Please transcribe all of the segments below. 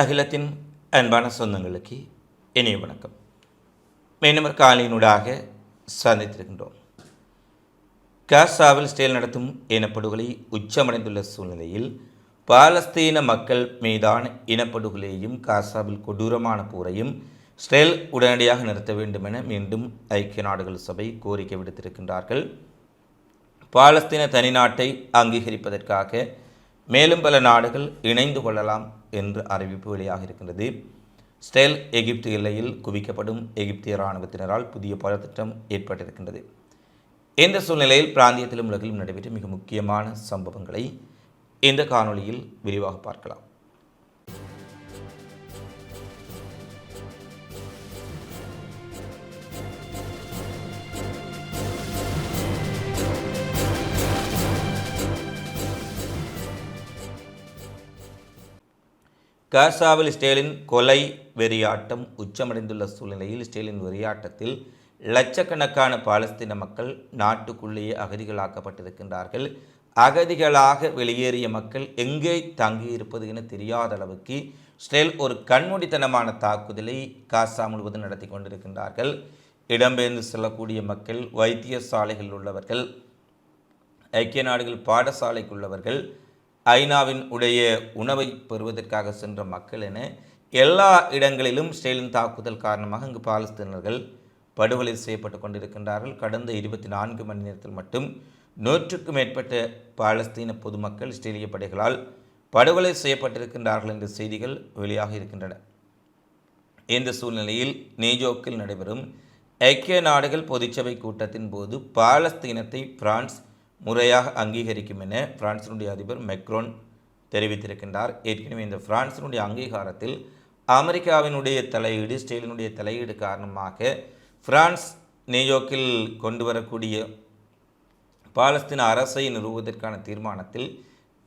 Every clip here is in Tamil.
அகிலத்தின் அன்பான சொந்தங்களுக்கு இனிய வணக்கம். மீனவர் காலையினூடாக சந்தித்திருக்கின்றோம். காசாவில் ஸ்டேல் நடத்தும் இனப்படுகொலை உச்சமடைந்துள்ள சூழ்நிலையில் பாலஸ்தீன மக்கள் மீதான இனப்படுகொலையையும் காசாவில் கொடூரமான போரையும் ஸ்டேல் உடனடியாக நிறுத்த வேண்டும் என மீண்டும் ஐக்கிய நாடுகள் சபை கோரிக்கை விடுத்திருக்கின்றார்கள். பாலஸ்தீன தனிநாட்டை அங்கீகரிப்பதற்காக மேலும் பல நாடுகள் இணைந்து கொள்ளலாம் என்று அறிவிப்பு வெளியாக இருக்கின்றது. ஸ்டெல் எகிப்து எல்லையில் குவிக்கப்படும் எகிப்திய இராணுவத்தினரால் புதிய போராட்டம் ஏற்பட்டிருக்கின்றது. இந்த சூழ்நிலையில் பிராந்தியத்திலும் உலகிலும் நடைபெற்ற மிக முக்கியமான சம்பவங்களை இந்த காணொளியில் விரிவாக பார்க்கலாம். காசாவில் ஸ்டேலின் கொலை வெறியாட்டம் உச்சமடைந்துள்ள சூழ்நிலையில் ஸ்டேலின் வெறியாட்டத்தில் லட்சக்கணக்கான பாலஸ்தீன மக்கள் நாட்டுக்குள்ளேயே அகதிகளாக்கப்பட்டிருக்கின்றார்கள். அகதிகளாக வெளியேறிய மக்கள் எங்கே தங்கியிருப்பது என தெரியாத அளவுக்கு ஸ்டேல் ஒரு கண்மூடித்தனமான தாக்குதலை காசா முழுவதும் நடத்தி கொண்டிருக்கின்றார்கள். இடம்பெயர்ந்து செல்லக்கூடிய மக்கள் வைத்தியசாலைகளில் உள்ளவர்கள் ஐக்கிய நாடுகள் பாடசாலைக்குள்ளவர்கள் ஐநாவின் உடைய உணவை பெறுவதற்காக சென்ற மக்கள் என எல்லா இடங்களிலும் ஸ்டேலின் தாக்குதல் காரணமாக இங்கு பாலஸ்தீனர்கள் படுகொலை செய்யப்பட்டு கொண்டிருக்கின்றார்கள். கடந்த இருபத்தி நான்கு மணி நேரத்தில் மட்டும் நூற்றுக்கும் மேற்பட்ட பாலஸ்தீன பொதுமக்கள் இஸ்ரேலிய படைகளால் படுகொலை செய்யப்பட்டிருக்கின்றார்கள் என்ற செய்திகள் வெளியாக இருக்கின்றன. இந்த சூழ்நிலையில் நியூயோர்க்கில் நடைபெறும் ஐக்கிய நாடுகள் பொதுச்சபை கூட்டத்தின் போது பாலஸ்தீனத்தை பிரான்ஸ் முறையாக அங்கீகரிக்கும் என பிரான்சினுடைய அதிபர் மெக்ரோன் தெரிவித்திருக்கின்றார். ஏற்கனவே இந்த பிரான்சினுடைய அங்கீகாரத்தில் அமெரிக்காவினுடைய தலையீடு ஸ்டேலினுடைய தலையீடு காரணமாக பிரான்ஸ் நியூயோர்க்கில் கொண்டு வரக்கூடிய பாலஸ்தீன அரசை நிறுவுவதற்கான தீர்மானத்தில்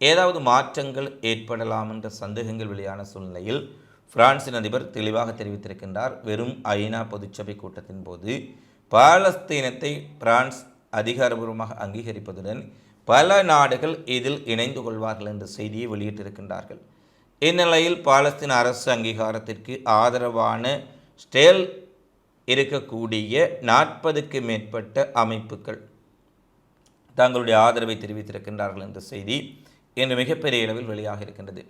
ஏதாவது மாற்றங்கள் ஏற்படலாம் என்ற சந்தேகங்கள் வெளியான சூழ்நிலையில் பிரான்சின் அதிபர் தெளிவாக தெரிவித்திருக்கின்றார். வெறும் ஐநா பொதுச்சபை கூட்டத்தின் போது பாலஸ்தீனத்தை பிரான்ஸ் அதிகாரபூர்வமாக அங்கீகரிப்பதுடன் பல நாடுகள் இதில் இணைந்து கொள்வார்கள் என்ற செய்தியை வெளியிட்டிருக்கின்றார்கள். இந்நிலையில் பாலஸ்தீன அரசு அங்கீகாரத்திற்கு ஆதரவான ஸ்டேல் இருக்கக்கூடிய நாற்பதுக்கு மேற்பட்ட அமைப்புகள் தங்களுடைய ஆதரவை தெரிவித்திருக்கின்றார்கள் என்ற செய்தி இன்று மிகப்பெரிய அளவில் வெளியாக இருக்கின்றது.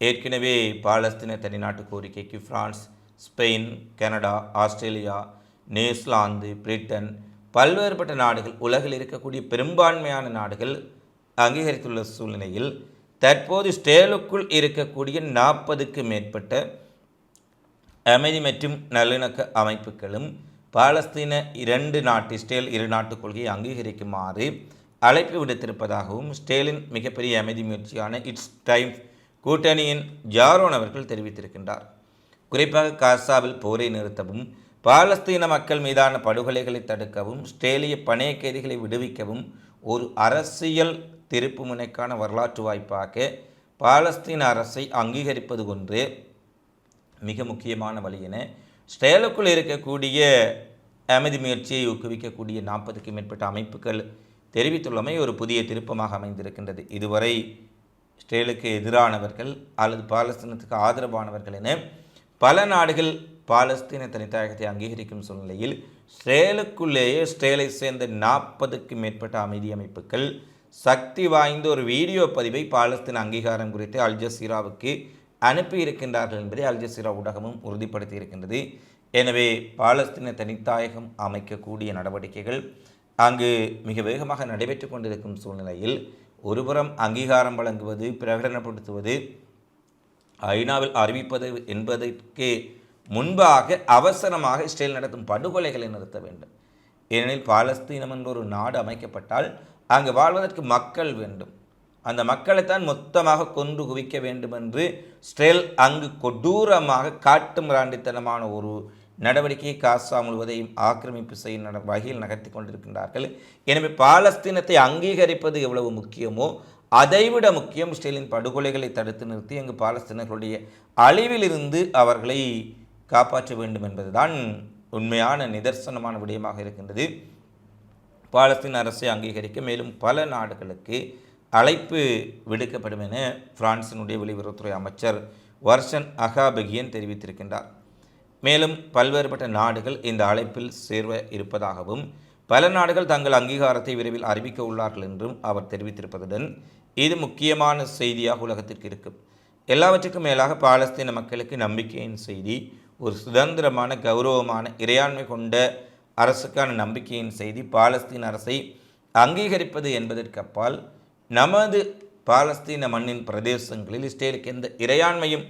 ஏற்கனவே பாலஸ்தீன தனிநாட்டு கோரிக்கைக்கு France Spain Canada Australia New Zealand Britain பல்வேறுபட்ட நாடுகள் உலகில் இருக்கக்கூடிய பெரும்பான்மையான நாடுகள் அங்கீகரித்துள்ள சூழ்நிலையில் தற்போது ஸ்டேலுக்குள் இருக்கக்கூடிய நாற்பதுக்கு மேற்பட்ட அமைதி மற்றும் நல்லிணக்க அமைப்புகளும் பாலஸ்தீன இரண்டு நாட்டு ஸ்டேல் இரு நாட்டு கொள்கையை அங்கீகரிக்குமாறு அழைப்பு விடுத்திருப்பதாகவும் ஸ்டேலின் மிகப்பெரிய அமைதி முயற்சியான இட்ஸ் டைம் கூட்டணியின் ஜாரோன் அவர்கள் தெரிவித்திருக்கின்றார். குறிப்பாக காசாவில் போரை நிறுத்தவும் பாலஸ்தீன மக்கள் மீதான படுகொலைகளை தடுக்கவும் ஸ்ட்ரேலிய பணைய கைதிகளை விடுவிக்கவும் ஒரு அரசியல் திருப்பு முனைக்கான வரலாற்று வாய்ப்பாக பாலஸ்தீன அரசை அங்கீகரிப்பது ஒன்று மிக முக்கியமான வழி என ஸ்டேலுக்குள் இருக்கக்கூடிய அமைதி முயற்சியை ஊக்குவிக்கக்கூடிய நாற்பதுக்கும் மேற்பட்ட அமைப்புகள் தெரிவித்துள்ளமை ஒரு புதிய திருப்பமாக அமைந்திருக்கின்றது. இதுவரை ஸ்டேலுக்கு எதிரானவர்கள் அல்லது பாலஸ்தீனத்துக்கு ஆதரவானவர்கள் என பல நாடுகள் பாலஸ்தீன தனித்தாயகத்தை அங்கீகரிக்கும் சூழ்நிலையில் ஸ்ரேலுக்குள்ளேயே ஸ்ரேலை சேர்ந்த நாற்பதுக்கு மேற்பட்ட அமைதி அமைப்புகள் சக்தி வாய்ந்த ஒரு வீடியோ பதிவை பாலஸ்தீன அங்கீகாரம் குறித்து அல் ஜசீராவுக்கு அனுப்பியிருக்கின்றார்கள் என்பதை அல் ஜசீரா ஊடகமும் உறுதிப்படுத்தி இருக்கின்றது எனவே பாலஸ்தீன தனித்தாயகம் அமைக்கக்கூடிய நடவடிக்கைகள் அங்கு மிக வேகமாக நடைபெற்று கொண்டிருக்கும் சூழ்நிலையில் ஒருபுறம் அங்கீகாரம் வழங்குவது பிரகடனப்படுத்துவது ஐநாவில் அறிவிப்பது என்பதற்கு முன்பாக அவசரமாக இஸ்ரேல் நடத்தும் படுகொலைகளை நிறுத்த வேண்டும். ஏனெனில் பாலஸ்தீனம் என்ற ஒரு நாடு அமைக்கப்பட்டால் அங்கு வாழ்வதற்கு மக்கள் வேண்டும். அந்த மக்களைத்தான் மொத்தமாக கொன்று குவிக்க வேண்டும் என்று ஸ்டேல் அங்கு கொடூரமாக காட்டு மிராண்டித்தனமான ஒரு நடவடிக்கையை காசா முழுவதையும் ஆக்கிரமிப்பு செய்யும் நட வகையில் நகர்த்தி கொண்டிருக்கின்றார்கள். எனவே பாலஸ்தீனத்தை அங்கீகரிப்பது எவ்வளவு முக்கியமோ அதைவிட முக்கியம் இஸ்ரேலின் படுகொலைகளை தடுத்து நிறுத்தி அங்கு பாலஸ்தீனர்களுடைய அழிவிலிருந்து அவர்களை காப்பாற்ற வேண்டும் என்பதுதான் உண்மையான நிதர்சனமான விடயமாக இருக்கின்றது. பாலஸ்தீன் அரசை அங்கீகரிக்க மேலும் பல நாடுகளுக்கு அழைப்பு விடுக்கப்படும் என பிரான்சினுடைய வெளியுறவுத்துறை அமைச்சர் வர்ஷன் அகாபெகியன் தெரிவித்திருக்கின்றார். மேலும் பல்வேறுபட்ட நாடுகள் இந்த அழைப்பில் சேர்வ இருப்பதாகவும் பல நாடுகள் தங்கள் அங்கீகாரத்தை விரைவில் அறிவிக்க உள்ளார்கள் என்றும் அவர் தெரிவித்திருப்பதுடன் இது முக்கியமான செய்தியாக உலகத்திற்கு இருக்கும். எல்லாவற்றுக்கும் மேலாக பாலஸ்தீன மக்களுக்கு நம்பிக்கையின் செய்தி ஒரு சுதந்திரமான கௌரவமான இறையாண்மை கொண்ட அரசுக்கான நம்பிக்கையின் செய்தி பாலஸ்தீன் அரசை அங்கீகரிப்பது என்பதற்கு அப்பால் நமது பாலஸ்தீன மண்ணின் பிரதேசங்களில் இஸ்ரேலுக்கு எந்த இறையாண்மையும்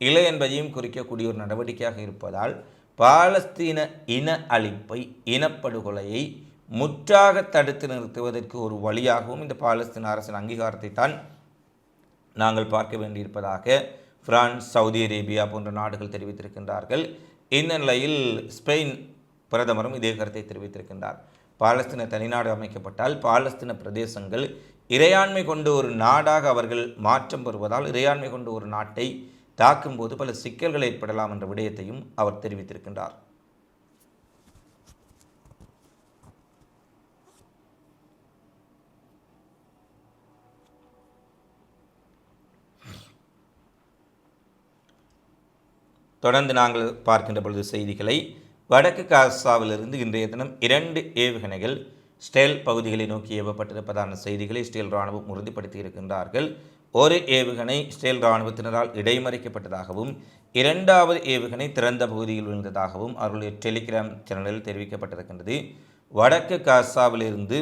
இல்லை என்பதையும் குறிக்கக்கூடிய ஒரு நடவடிக்கையாக இருப்பதால் பாலஸ்தீன இன அழிப்பை இனப்படுகொலையை முற்றாக தடுத்து நிறுத்துவதற்கு ஒரு வழியாகவும் இந்த பாலஸ்தீன அரசின் அங்கீகாரத்தை தான் நாங்கள் பார்க்க வேண்டியிருப்பதாக பிரான்ஸ் சவுதி அரேபியா போன்ற நாடுகள் தெரிவித்திருக்கின்றார்கள். இந்த நிலையில் ஸ்பெயின் பிரதமரும் இதே கருத்தை தெரிவித்திருக்கின்றார். பாலஸ்தீன தனிநாடு அமைக்கப்பட்டால் பாலஸ்தீன பிரதேசங்கள் இறையாண்மை கொண்ட ஒரு நாடாக அவர்கள் மாற்றம் பெறுவதால் இறையாண்மை கொண்ட ஒரு நாட்டை தாக்கும்போது பல சிக்கல்கள் ஏற்படலாம் என்ற விடயத்தையும் அவர் தெரிவித்திருக்கின்றார். தொடர்ந்து நாங்கள் பார்க்கின்ற பொழுது செய்திகளை வடக்கு காசாவிலிருந்து இன்றைய தினம் இரண்டு ஏவுகணைகள் ஸ்டேல் பகுதிகளை நோக்கி ஏவப்பட்டிருப்பதான செய்திகளை ஸ்டேல் இராணுவம் உறுதிப்படுத்தி இருக்கின்றார்கள் ஒரு ஏவுகணை ஸ்டேல் இராணுவத்தினரால் இடைமறிக்கப்பட்டதாகவும் இரண்டாவது ஏவுகணை திறந்த பகுதியில் விழுந்ததாகவும் அவர்களுடைய டெலிகிராம் சேனலில் தெரிவிக்கப்பட்டிருக்கின்றது. வடக்கு காசாவிலிருந்து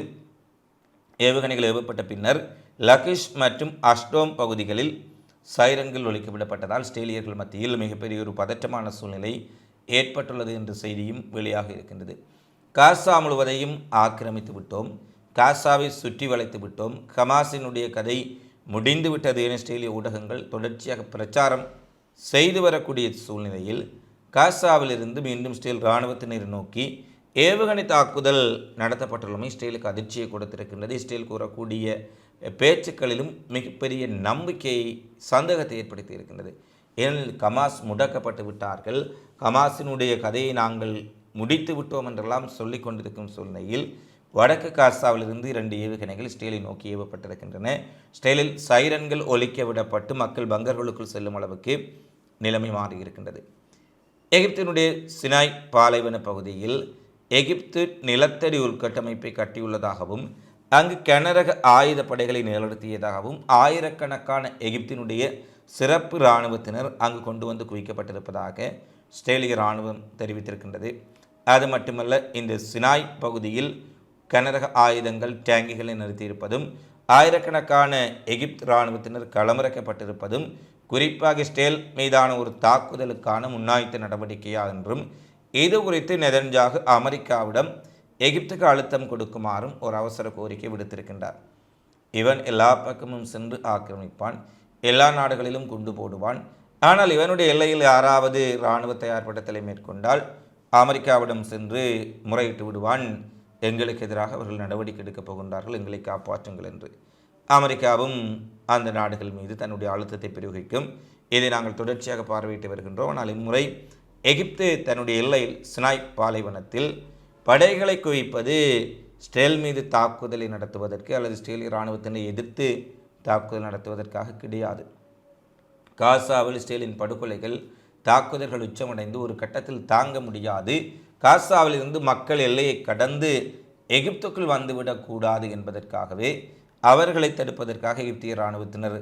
ஏவுகணைகள் ஏவப்பட்ட பின்னர் லகிஷ் மற்றும் அஷ்டோம் பகுதிகளில் சைரன்கள் ஒழிக்கப்படப்பட்டதால் ஆஸ்திரேலியர்கள் மத்தியில் மிகப்பெரிய ஒரு பதற்றமான சூழ்நிலை ஏற்பட்டுள்ளது என்ற செய்தியும் வெளியாக இருக்கின்றது. காசா முழுவதையும் ஆக்கிரமித்து விட்டோம். காசாவை சுற்றி வளைத்து விட்டோம். ஹமாஸினுடைய கதை முடிந்து விட்டது என ஆஸ்திரேலிய ஊடகங்கள் தொடர்ச்சியாக பிரச்சாரம் செய்து வரக்கூடிய சூழ்நிலையில் காசாவிலிருந்து மீண்டும் ஸ்டேல் இராணுவத்தினர் நோக்கி ஏவுகணை தாக்குதல் நடத்தப்பட்டுள்ளமை இஸ்ரேலுக்கு அதிர்ச்சியை கொடுத்திருக்கின்றது. இஸ்ரேல் கூறக்கூடிய பேச்சுக்களிலும் மிகப்பெரிய நம்பிக்கையை சந்தேகத்தை ஏற்படுத்தி இருக்கின்றது. ஏனெனில் கமாஸ் முடக்கப்பட்டு விட்டார்கள். கமாஸினுடைய கதையை நாங்கள் முடித்து விட்டோம் என்றெல்லாம் சொல்லிக் கொண்டிருக்கும் சூழ்நிலையில் வடக்கு காசாவிலிருந்து இரண்டு ஏவுகணைகள் ஸ்டேலை நோக்கி ஏவப்பட்டிருக்கின்றன. ஸ்டேலில் சைரன்கள் ஒலிக்க விடப்பட்டு மக்கள் பங்கர்களுக்குள் செல்லும் அளவுக்கு நிலைமை மாறியிருக்கின்றது எகிப்தினுடைய சினாய் பாலைவன பகுதியில் எகிப்து நிலத்தடி உள்கட்டமைப்பை கட்டியுள்ளதாகவும் அங்கு கனரக ஆயுத படைகளை நிலநிறுத்தியதாகவும் ஆயிரக்கணக்கான எகிப்தினுடைய சிறப்பு இராணுவத்தினர் அங்கு கொண்டு வந்து குவிக்கப்பட்டிருப்பதாக ஸ்ட்ரேலிய இராணுவம் தெரிவித்திருக்கின்றது. அது மட்டுமல்ல இந்த சினாய் பகுதியில் கனரக ஆயுதங்கள் டேங்கிகளை நிறுத்தியிருப்பதும் ஆயிரக்கணக்கான எகிப்து இராணுவத்தினர் களமிறக்கப்பட்டிருப்பதும் குறிப்பாக ஸ்டேல் மீதான ஒரு தாக்குதலுக்கான முன்னாய்த்த நடவடிக்கையா என்றும் இது குறித்து நெதன்ஜாகு அமெரிக்காவிடம் எகிப்துக்கு அழுத்தம் கொடுக்குமாறும் ஒரு அவசர கோரிக்கை விடுத்திருக்கின்றார். இவன் எல்லா பக்கமும் சென்று ஆக்கிரமிப்பான் எல்லா நாடுகளிலும் குண்டு போடுவான். ஆனால் இவனுடைய எல்லையில் யாராவது இராணுவ தயார்படுத்தலை மேற்கொண்டால் அமெரிக்காவிடம் சென்று முறையிட்டு விடுவான். எங்களுக்கு எதிராக அவர்கள் நடவடிக்கை எடுக்கப் போகின்றார்கள் எங்களை காப்பாற்றுங்கள் என்று. அமெரிக்காவும் அந்த நாடுகள் மீது தன்னுடைய அழுத்தத்தை பிரயோகிக்கும் இதை நாங்கள் தொடர்ச்சியாக பார்வையிட்டு வருகின்றோம். ஆனால் இம்முறை எகிப்து தன்னுடைய எல்லையில் சினாய் பாலைவனத்தில் படைகளை குவிப்பது ஸ்டேல் மீது தாக்குதலை நடத்துவதற்கு அல்லது ஸ்டேல் இராணுவத்தினை எதிர்த்து தாக்குதல் நடத்துவதற்காக கிடையாது. காசாவில் ஸ்டேலின் படுகொலைகள் தாக்குதல்கள் உச்சமடைந்து ஒரு கட்டத்தில் தாங்க முடியாது. காசாவிலிருந்து மக்கள் எல்லையை கடந்து எகிப்துக்குள் வந்துவிடக்கூடாது என்பதற்காகவே அவர்களை தடுப்பதற்காக எகிப்திய இராணுவத்தினர்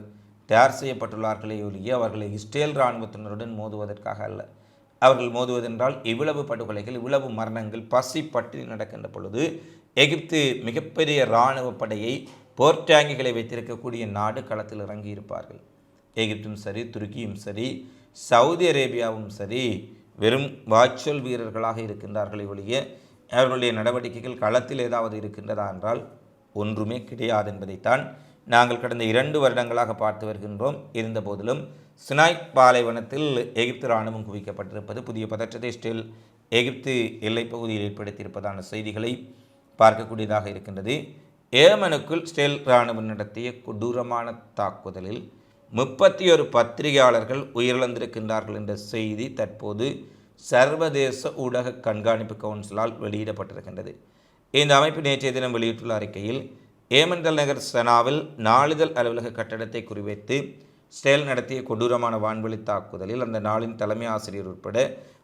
தயார் செய்யப்பட்டுள்ளார்களே ஒழிய அவர்களை இஸ்ரேல் இராணுவத்தினருடன் மோதுவதற்காக அல்ல. அவர்கள் மோதுவதென்றால் இவ்வளவு படுகொலைகள் இவ்வளவு மரணங்கள் பசி பட்டினி நடக்கின்ற பொழுது எகிப்து மிகப்பெரிய இராணுவ படையை போர்டாங்கிகளை வைத்திருக்கக்கூடிய நாடு களத்தில் இறங்கியிருப்பார்கள். எகிப்தும் சரி துருக்கியும் சரி சவுதி அரேபியாவும் சரி வெறும் வாய்ச்சொல் வீரர்களாக இருக்கின்றார்களே ஒழிய அவர்களுடைய நடவடிக்கைகள் களத்தில் ஏதாவது இருக்கின்றதா என்றால் ஒன்றுமே கிடையாது என்பதைத்தான் நாங்கள் கடந்த இரண்டு வருடங்களாக பார்த்து வருகின்றோம். இருந்தபோதிலும் சினாய் பாலைவனத்தில் எகிப்து இராணுவம் குவிக்கப்பட்டிருப்பது புதிய பதற்றத்தை ஸ்டில் எகிப்து எல்லைப் பகுதியில் ஏற்படுத்தியிருப்பதான செய்திகளை பார்க்கக்கூடியதாக இருக்கின்றது. ஏமனுக்குள் ஸ்டேல் இராணுவம் நடத்திய கொடூரமான தாக்குதலில் முப்பத்தி ஒரு பத்திரிகையாளர்கள் உயிரிழந்திருக்கின்றார்கள் என்ற செய்தி தற்போது சர்வதேச ஊடக கண்காணிப்பு கவுன்சிலால் வெளியிடப்பட்டிருக்கின்றது. இந்த அமைப்பு நேற்றைய தினம் வெளியிட்டுள்ள அறிக்கையில் ஏமன் தலைநகர் சனாவில் நாளிதழ் அலுவலக கட்டடத்தை குறிவைத்து ஸ்டேல் நடத்திய கொடூரமான வான்வெளி தாக்குதலில் அந்த நாளின் தலைமை ஆசிரியர் உட்பட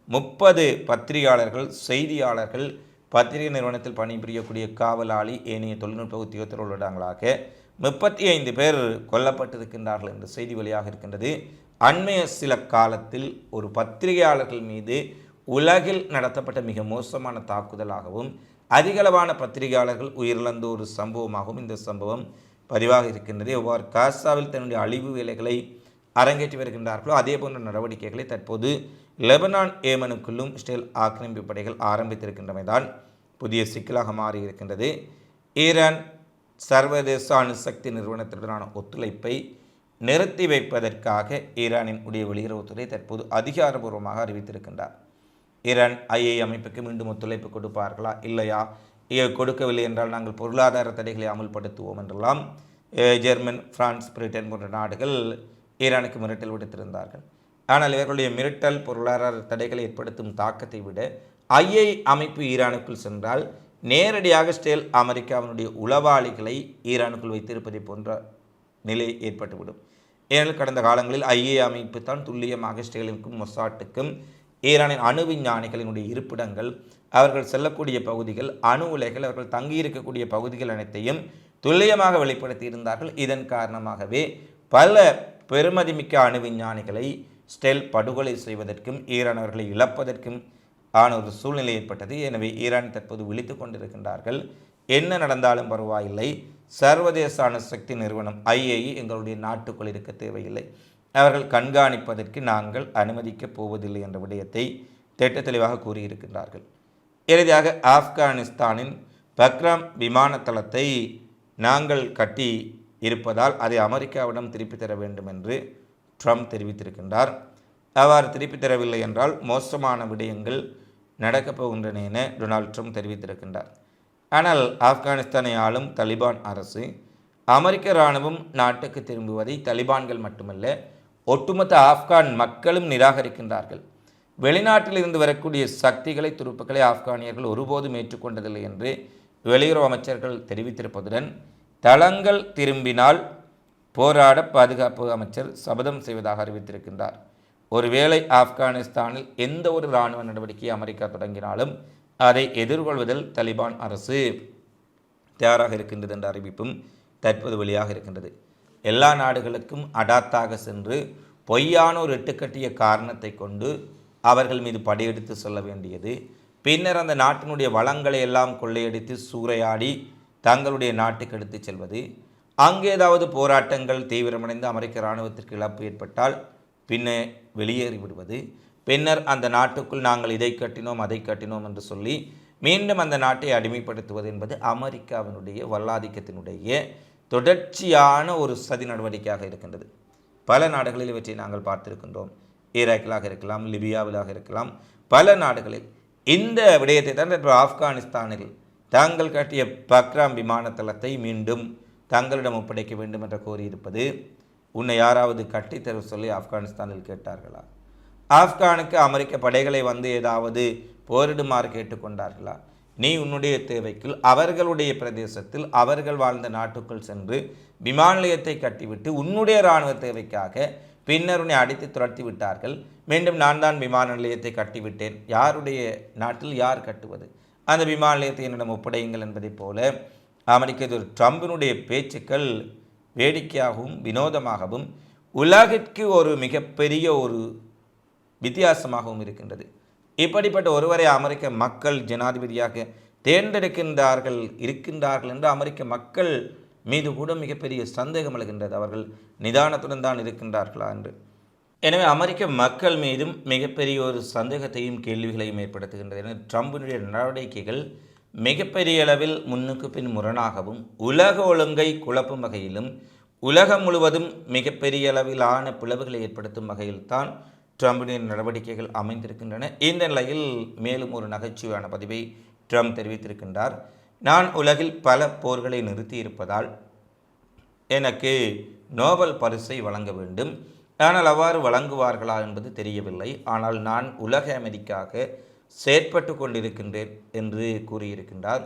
முப்பது பத்திரிகையாளர்கள் செய்தியாளர்கள் பத்திரிகை நிறுவனத்தில் பணிபுரியக்கூடிய காவலாளி ஏனைய தொழில்நுட்ப உத்தியோகத்தர்களாக முப்பத்தி ஐந்து பேர் கொல்லப்பட்டிருக்கின்றார்கள் என்ற செய்தி வெளியாக இருக்கின்றது. அண்மைய சில காலத்தில் ஒரு பத்திரிகையாளர்கள் மீது உலகில் நடத்தப்பட்ட மிக மோசமான தாக்குதலாகவும் அதிகளவான பத்திரிகையாளர்கள் உயிரிழந்த ஒரு சம்பவமாகவும் இந்த சம்பவம் பதிவாக இருக்கின்றது. எவ்வாறு காசாவில் தன்னுடைய அழிவு வேலைகளை அரங்கேற்றி வருகின்றார்களோ அதே போன்ற நடவடிக்கைகளை தற்போது லெபனான் ஏமனுக்குள்ளும் இஸ்ரேல் ஆக்கிரமிப்பு படைகள் ஆரம்பித்திருக்கின்றமைதான் புதிய சிக்கலாக மாறியிருக்கின்றது. ஈரான் சர்வதேச அணுசக்தி நிறுவனத்துடனான ஒத்துழைப்பை நிறுத்தி வைப்பதற்காக ஈரானின் உடைய வெளியுறவுத்துறை தற்போது அதிகாரபூர்வமாக அறிவித்திருக்கின்றார். ஈரான் ஐஏ அமைப்புக்கு மீண்டும் ஒத்துழைப்பு கொடுப்பார்களா? இல்லையா? கொடுக்கவில்லை என்றால் நாங்கள் பொருளாதார தடைகளை அமல்படுத்துவோம் என்றெல்லாம் ஜெர்மன் பிரான்ஸ் பிரிட்டன் போன்ற நாடுகள் ஈரானுக்கு மிரட்டல் விடுத்திருந்தார்கள். ஆனால் இவர்களுடைய மிரட்டல் பொருளாதார தடைகளை ஏற்படுத்தும் தாக்கத்தை விட ஐஏ அமைப்பு ஈரானுக்குள் சென்றால் நேரடியாக ஸ்டேல் அமெரிக்காவினுடைய உளவாளிகளை ஈரானுக்குள் வைத்திருப்பதை போன்ற நிலை ஏற்பட்டுவிடும். ஏனெனில் கடந்த காலங்களில் ஐஏ அமைப்பு தான் துல்லியமாக ஸ்டேலுக்கும் மொசாட்டுக்கும் ஈரானின் அணு விஞ்ஞானிகளினுடைய இருப்பிடங்கள் அவர்கள் செல்லக்கூடிய பகுதிகள் அணு உலைகள் அவர்கள் தங்கியிருக்கக்கூடிய பகுதிகள் அனைத்தையும் துல்லியமாக வெளிப்படுத்தி இருந்தார்கள் இதன் காரணமாகவே பல பெருமதிமிக்க அணு விஞ்ஞானிகளை ஸ்டெல் படுகொலை செய்வதற்கும் ஈரான் அவர்களை இழப்பதற்கும் ஆன ஒரு சூழ்நிலை ஏற்பட்டது. எனவே ஈரான் தற்போது விழித்து கொண்டிருக்கின்றார்கள். என்ன நடந்தாலும் பரவாயில்லை. சர்வதேச அணுசக்தி நிறுவனம் ஐஏஇ எங்களுடைய நாட்டுக்குள் இருக்க தேவையில்லை. அவர்கள் கண்காணிப்பதற்கு நாங்கள் அனுமதிக்கப் போவதில்லை என்ற விடயத்தை திட்ட தெளிவாக கூறியிருக்கின்றார்கள். இறுதியாக ஆப்கானிஸ்தானின் பக்ராம் விமான தளத்தை நாங்கள் கட்டி இருப்பதால் அதை அமெரிக்காவிடம் திருப்பித் தர வேண்டும் என்று ட்ரம்ப் தெரிவித்திருக்கின்றார். அவ்வாறு திருப்பித் தரவில்லை என்றால் மோசமான விடயங்கள் நடக்கப் போகின்றன என டொனால்ட் ட்ரம்ப் தெரிவித்திருக்கின்றார். ஆனால் ஆப்கானிஸ்தானை ஆளும் தலிபான் அரசு அமெரிக்க இராணுவம் நாட்டுக்கு திரும்புவதை தலிபான்கள் மட்டுமல்ல ஒட்டுமொத்த ஆப்கான் மக்களும் நிராகரிக்கின்றார்கள். வெளிநாட்டில் இருந்து வரக்கூடிய சக்திகளை துருப்புக்களை ஆப்கானியர்கள் ஒருபோதும் ஏற்றுக்கொண்டதில்லை என்று வெளியுறவு அமைச்சர்கள் தெரிவித்திருப்பதுடன் தளங்கள் திரும்பினால் போராட பாதுகாப்பு அமைச்சர் சபதம் செய்வதாக அறிவித்திருக்கின்றார். ஒருவேளை ஆப்கானிஸ்தானில் எந்த ஒரு இராணுவ நடவடிக்கையை அமெரிக்கா தொடங்கினாலும் அதை எதிர்கொள்வதில் தலிபான் அரசு தயாராக இருக்கின்றது என்ற அறிவிப்பும் தற்போது வெளியாக இருக்கின்றது. எல்லா நாடுகளுக்கும் அடாத்தாக சென்று பொய்யான ஒரு எட்டுக்கட்டிய காரணத்தை கொண்டு அவர்கள் மீது படையெடுத்து சொல்ல வேண்டியது. பின்னர் அந்த நாட்டினுடைய வளங்களை எல்லாம் கொள்ளையடித்து சூறையாடி தங்களுடைய நாட்டுக்கு எடுத்து செல்வது. அங்கே ஏதாவது போராட்டங்கள் தீவிரமடைந்து அமெரிக்க இராணுவத்திற்கு இழப்பு ஏற்பட்டால் பின்னே வெளியேறிவிடுவது பின்னர் அந்த நாட்டுக்குள் நாங்கள் இதை கட்டினோம் அதை கட்டினோம் என்று சொல்லி மீண்டும் அந்த நாட்டை அடிமைப்படுத்துவது என்பது அமெரிக்காவினுடைய வல்லாதிக்கத்தினுடைய தொடர்ச்சியான ஒரு சதி நடவடிக்கையாக இருக்கின்றது. பல நாடுகளில் இவற்றை நாங்கள் பார்த்திருக்கின்றோம். ஈராக்கிலாக இருக்கலாம் லிபியாவிலாக இருக்கலாம். பல நாடுகளில் இந்த விடயத்தை தான் இப்போ ஆப்கானிஸ்தானில் தாங்கள் கட்டிய பக்ராம் விமான தளத்தை மீண்டும் தங்களிடம் ஒப்படைக்க வேண்டும் என்று கோரியிருப்பது உன்னை யாராவது கட்டித்தர சொல்லி ஆப்கானிஸ்தானில் கேட்டார்களா? ஆப்கானுக்கு அமெரிக்க படைகளை வந்து ஏதாவது போரிடுமாறு கேட்டுக்கொண்டார்களா? நீ உன்னுடைய தேவைக்குள் அவர்களுடைய பிரதேசத்தில் அவர்கள் வாழ்ந்த நாட்டுக்குள் சென்று விமான நிலையத்தை கட்டிவிட்டு உன்னுடைய இராணுவ தேவைக்காக பின்னர் உன்னை அடித்து துரத்தி விட்டார்கள். மீண்டும் நான் தான் விமான நிலையத்தை கட்டிவிட்டேன். யாருடைய நாட்டில் யார் கட்டுவது? அந்த விமான நிலையத்தை என்னிடம் ஒப்படையுங்கள் என்பதைப் போல அமெரிக்க ஒரு ட்ரம்பினுடைய பேச்சுக்கள் வேடிக்கையாகவும் வினோதமாகவும் உலகிற்கு ஒரு மிகப்பெரிய ஒரு வித்தியாசமாகவும் இருக்கின்றது. இப்படிப்பட்ட ஒருவரை அமெரிக்க மக்கள் ஜனாதிபதியாக தேர்ந்தெடுக்கின்றார்கள் இருக்கின்றார்கள் என்று அமெரிக்க மக்கள் மீது கூட மிகப்பெரிய சந்தேகம் எழுகின்றது. அவர்கள் நிதானத்துடன் தான் இருக்கின்றார்களா என்று. எனவே அமெரிக்க மக்கள் மீதும் மிகப்பெரிய ஒரு சந்தேகத்தையும் கேள்விகளையும் ஏற்படுத்துகின்றது. என ட்ரம்பினுடைய நடவடிக்கைகள் மிகப்பெரிய அளவில் முன்னுக்கு பின் முரணாகவும் உலக ஒழுங்கை குழப்பும் வகையிலும் உலகம் முழுவதும் மிகப்பெரிய அளவிலான பிளவுகளை ஏற்படுத்தும் வகையில்தான் ட்ரம்பின் நடவடிக்கைகள் அமைந்திருக்கின்றன. இந்த நிலையில் மேலும் ஒரு நகைச்சுவையான பதிவை ட்ரம்ப் தெரிவித்திருக்கின்றார். நான் உலகில் பல போர்களை நிறுத்தியிருப்பதால் எனக்கு நோபல் பரிசை வழங்க வேண்டும். ஆனால் அவ்வாறு வழங்குவார்களா என்பது தெரியவில்லை. ஆனால் நான் உலக அமைதிக்காக செயற்பட்டு கொண்டிருக்கின்றேன் என்று கூறியிருக்கின்றார்.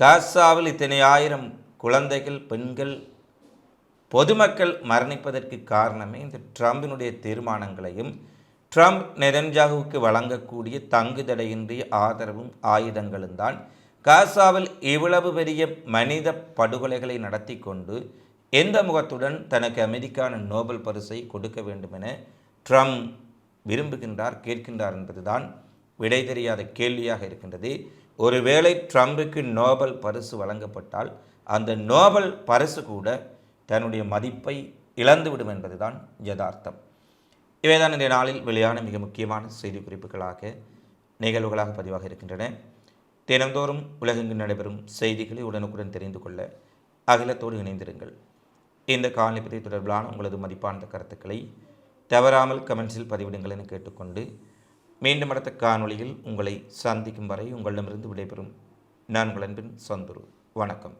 காசாவில் இத்தனை ஆயிரம் குழந்தைகள் பெண்கள் பொதுமக்கள் மரணிப்பதற்கு காரணமே இந்த ட்ரம்பினுடைய தீர்மானங்களையும் ட்ரம்ப் நெதன்ஜாகுவுக்கு வழங்கக்கூடிய தங்குதடையின்றி ஆதரவும் ஆயுதங்களும் தான். காசாவில் இவ்வளவு பெரிய மனித படுகொலைகளை நடத்தி கொண்டு எந்த முகத்துடன் தனக்கு அமெரிக்கான நோபல் பரிசை கொடுக்க வேண்டும் என ட்ரம்ப் விரும்புகின்றார் கேட்கின்றார் என்பதுதான் விடை தெரியாத கேள்வியாக இருக்கின்றது. ஒருவேளை ட்ரம்புக்கு நோபல் பரிசு வழங்கப்பட்டால் அந்த நோபல் பரிசு கூட தன்னுடைய மதிப்பை இழந்துவிடும் என்பதுதான் யதார்த்தம். இவைதான் இந்த நாளில் வெளியான மிக முக்கியமான செய்தி குறிப்புகளாக நிகழ்வுகளாக பதிவாக இருக்கின்றன. தினந்தோறும் உலகெங்கு நடைபெறும் செய்திகளை உடனுக்குடன் தெரிந்து கொள்ள அகிலத்தோடு இணைந்திருங்கள். இந்த காலநிலை தொடர்பிலான உங்களது மதிப்பான கருத்துக்களை தவறாமல் கமெண்ட்ஸில் பதிவிடுங்கள் என கேட்டுக்கொண்டு மீண்டும் அடுத்த காணொளியில் உங்களை சந்திக்கும் வரை உங்களிடமிருந்து விடைபெறும் நான் உங்கள் அன்பின் சந்துரு. வணக்கம்.